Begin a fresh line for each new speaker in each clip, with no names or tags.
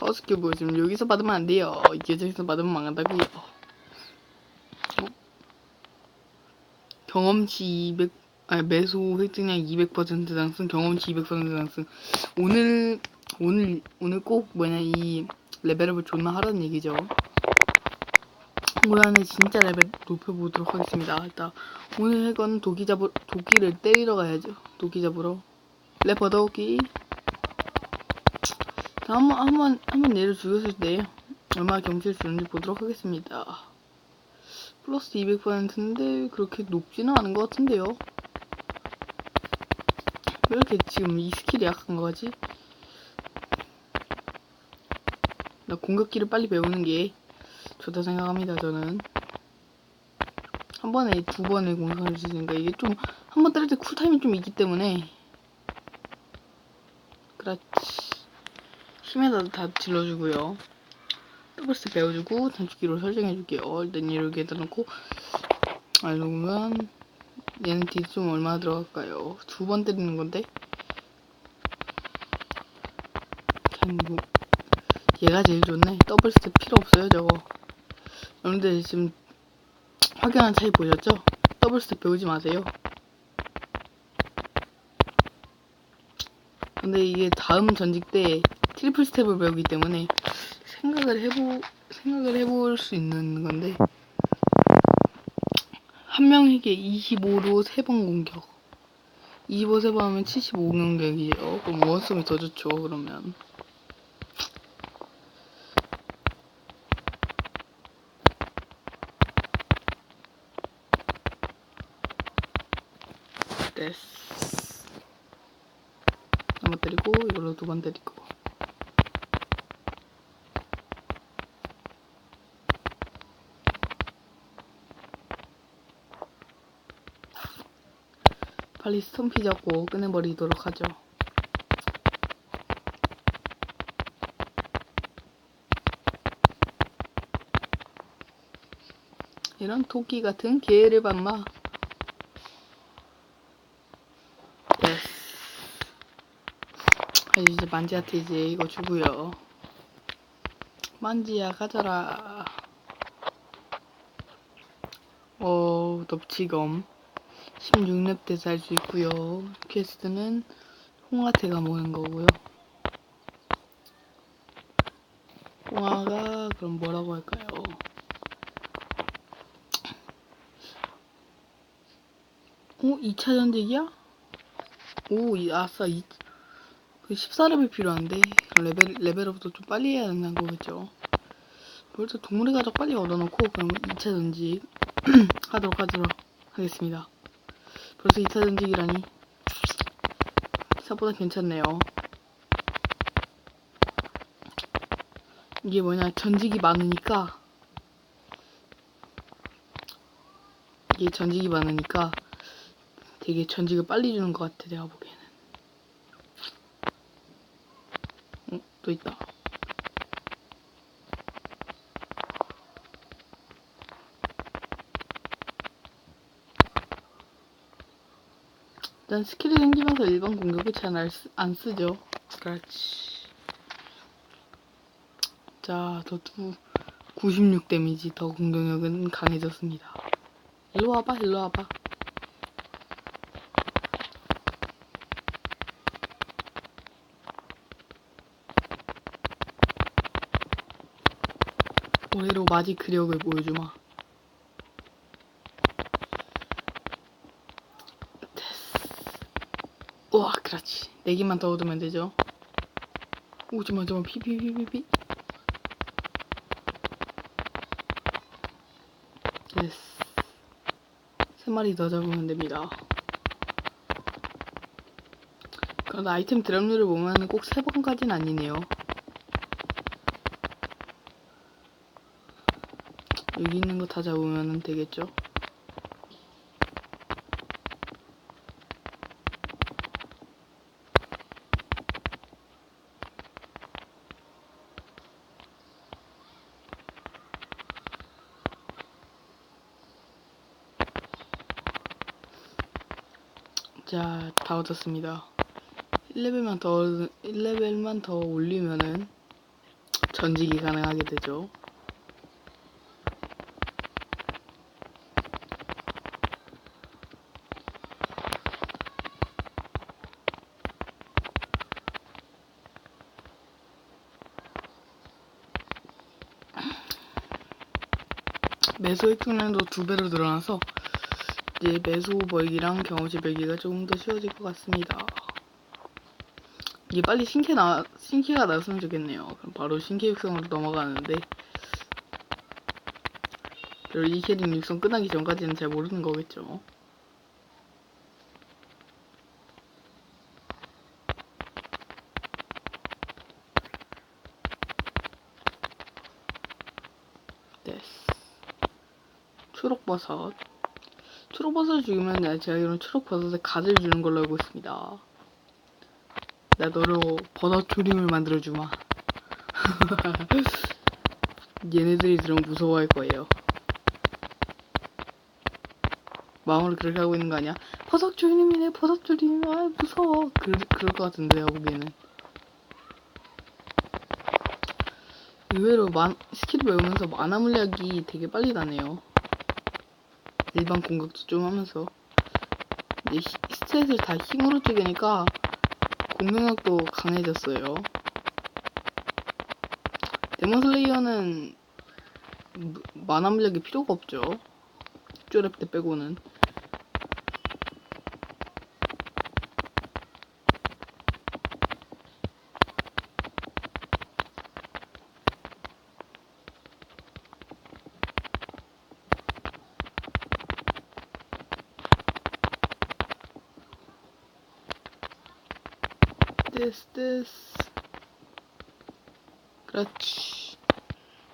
허스큐브 지금 여기서 받으면 안 돼요. 이 계정에서 받으면 망한다고요. 어? 경험치 200, 아니 매수 획득량 200% 상승, 경험치 200% 상승. 오늘 오늘 오늘 꼭 뭐냐 이 레벨업을 존나 하라는 얘기죠. 올 한해 진짜 레벨 높여보도록 하겠습니다. 일단 오늘 해건 도끼 잡으 도끼를 때리러 가야죠. 도끼 잡으러 래퍼 도끼. 한번 한번 한번 얘를 죽였을 때 얼마나 경치를 주는지 보도록 하겠습니다. 플러스 200%인데 그렇게 높지는 않은 것 같은데요. 왜 이렇게 지금 이 스킬이 약한 거지? 나 공격기를 빨리 배우는 게 좋다 생각합니다. 저는 한 번에 두 번의 공격을 있으니까 이게 좀 한 번 때릴 때 쿨타임이 좀 있기 때문에 그렇지. 힘에다 다 질러주고요. 더블스 배워주고 단축키로 설정해줄게요. 일단 이렇게 해다 놓고 아 이러면 얘는 딜좀 얼마나 들어갈까요? 두 번 때리는 건데 뭐 얘가 제일 좋네. 더블 스텝 필요 없어요 저거. 여러분들 지금 확연한 차이 보셨죠? 더블 스텝 배우지 마세요. 근데 이게 다음 전직 때 트리플 스텝을 배우기 때문에 생각을 해보 생각을 해볼 수 있는 건데 한 명에게 25로 3번 공격. 25세번 하면 75 공격이에요 그럼 원성이 더 좋죠 그러면. 됐어. 한번 때리고 이걸로 두 번 때리고 빨리 스톰피 잡고 끝내버리도록 하죠. 이런 토끼 같은 봤마. 됐어. 아, 이제 만지한테 이제 이거 주고요. 만지야 가져라. 어, 넙치검. 16렙 때서 할 수 있고요. 퀘스트는 홍아태가 모는 거고요. 홍아가 그럼 뭐라고 할까요? 오, 2차 전직이야? 오, 이, 아싸, 이, 그 14렙이 필요한데 레벨, 레벨업도 좀 빨리 해야 된다는 거겠죠. 벌써 동물의 가족 빨리 얻어놓고 그럼 2차 전직 하도록 하도록 하겠습니다. 벌써 2차 전직이라니 생각보다 괜찮네요. 이게 뭐냐 전직이 많으니까 이게 전직이 많으니까 되게 전직을 빨리 주는 것 같아 내가 보기에는 어? 또 있다 일단 스킬이 생기면서 일반 공격을 잘안 쓰죠. 그렇지. 자, 더투 96 데미지 더 공격력은 강해졌습니다. 일로 와봐, 일로 와봐. 오해로 마지 그력을 보여주마. 우와 그렇지 네 개만 더 얻으면 되죠 오 잠만 잠만 피피피피피 됐어. 3 마리 더 잡으면 됩니다. 그런데 아이템 드랍률을 보면 꼭세 번까지는 아니네요. 여기 있는 거 다 잡으면 되겠죠? 자, 다 얻었습니다. 1레벨만 더, 1레벨만 더 올리면은 전직이 가능하게 되죠. 매수 획득량도 두 배로 늘어나서 이제 매수 벌기랑 경험치 벌기가 조금 더 쉬워질 것 같습니다. 이게 빨리 신캐 나 신캐가 나왔으면 좋겠네요. 그럼 바로 신캐 육성으로 넘어가는데 별이 캐릭 육성 끝나기 전까지는 잘 모르는 거겠죠. 됐어. 초록버섯. 초록버섯 죽이면 내가 제가 이런 초록버섯에 가지를 주는 걸로 알고 있습니다. 나 너로 버섯 조림을 만들어주마. 얘네들이 들으면 무서워할 거예요. 마음으로 그렇게 하고 있는 거 아니야? 버섯 조림이네, 버섯 조림. 아, 무서워. 그, 그럴 것 같은데요, 보기에는. 의외로 만, 스킬 배우면서 만화 물약이 되게 빨리 나네요. 일반 공격도 좀 하면서. 이제 히- 스탯을 다 힘으로 찍으니까 공격력도 강해졌어요. 데몬슬레이어는 무- 만화 물약이 필요가 없죠. 쪼랩 때 빼고는. 됐어, 됐어. 그렇지.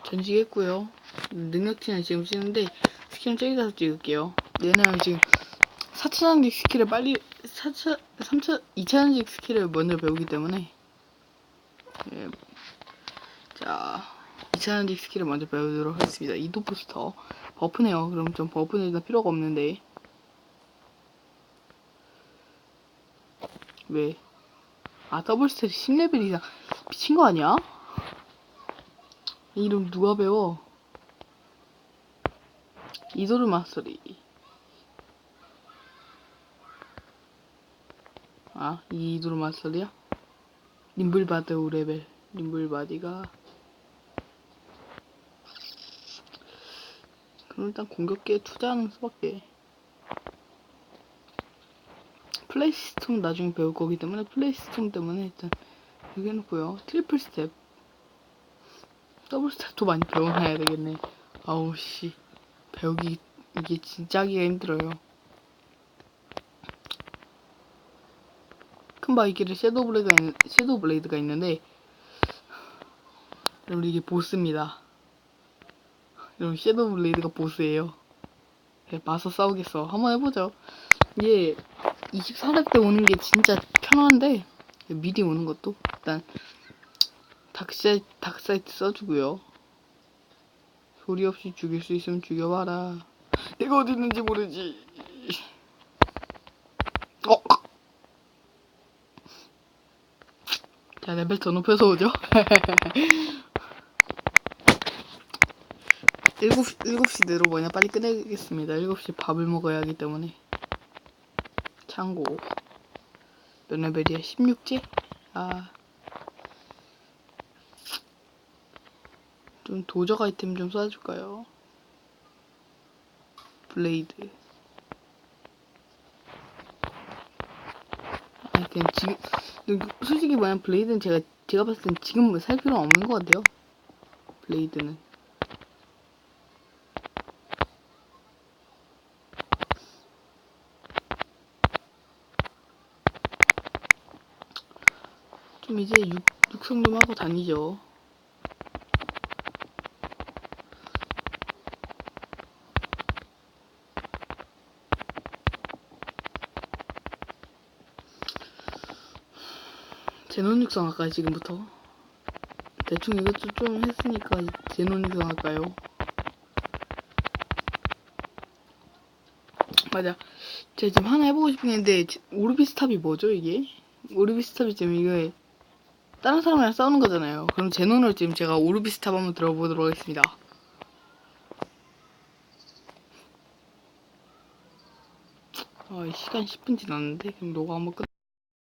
전직했고요. 능력치는 지금 쓰는데 스킬은 저기 가서 찍을게요. 얘는 지금 4차전직 스킬을 빨리 4차, 3차, 2차전직 스킬을 먼저 배우기 때문에 예. 자 2차전직 스킬을 먼저 배우도록 하겠습니다. 이도 부스터 버프네요. 그럼 좀 버프는 필요가 없는데 왜? 아 더블 스탯 10레벨 이상 미친 거 아니야? 이 이름 누가 배워? 이도르 마스터리 아이 이도르 마스터리야? 님블바드 5레벨 님블바디가 그럼 일단 공격기에 투자하는 수밖에 플레이스톰 나중에 배울 거기 때문에 플레이스톰 때문에 일단 여기 해놓고요. 트리플 스텝. 더블 스텝도 많이 배워놔야 되겠네. 아우 씨. 배우기 이게 진짜 하기가 힘들어요. 큰 바위 길에 섀도우 블레이드가, 있, 섀도우 블레이드가 있는데 여러분 이게 보스입니다. 여러분 섀도우 블레이드가 보스예요. 네, 마서 싸우겠어. 한번 해보죠. 이게 24렙 때 오는 게 진짜 편한데 미리 오는 것도 일단 닥사이트, 닥사이트 써주고요. 소리 없이 죽일 수 있으면 죽여봐라. 내가 어디 있는지 모르지. 어? 자 레벨 더 높여서 오죠. 7시, 7시 내로 뭐냐? 빨리 끝내겠습니다. 7시 밥을 먹어야 하기 때문에 참고 몇 레벨이야? 16째? 아. 좀 도적 아이템 좀 쏴줄까요? 블레이드. 아, 그냥 지금, 솔직히 뭐냐, 블레이드는 제가, 제가 봤을 땐 지금 살 필요는 없는 것 같아요. 블레이드는. 좀 이제 육, 육성 좀 하고 다니죠. 제논 육성 할까요, 지금부터? 대충 이것도 좀 했으니까 제논 육성 할까요? 맞아. 제가 지금 하나 해보고 싶은 게 있는데, 지- 오르비스탑이 뭐죠, 이게? 오르비스탑이 지금 이게, 다른 사람이랑 싸우는 거잖아요. 그럼 제논을 지금 제가 오르비스탑 한번 들어보도록 하겠습니다. 아, 이 시간 10분 지났는데? 그럼 너가 한번 끝.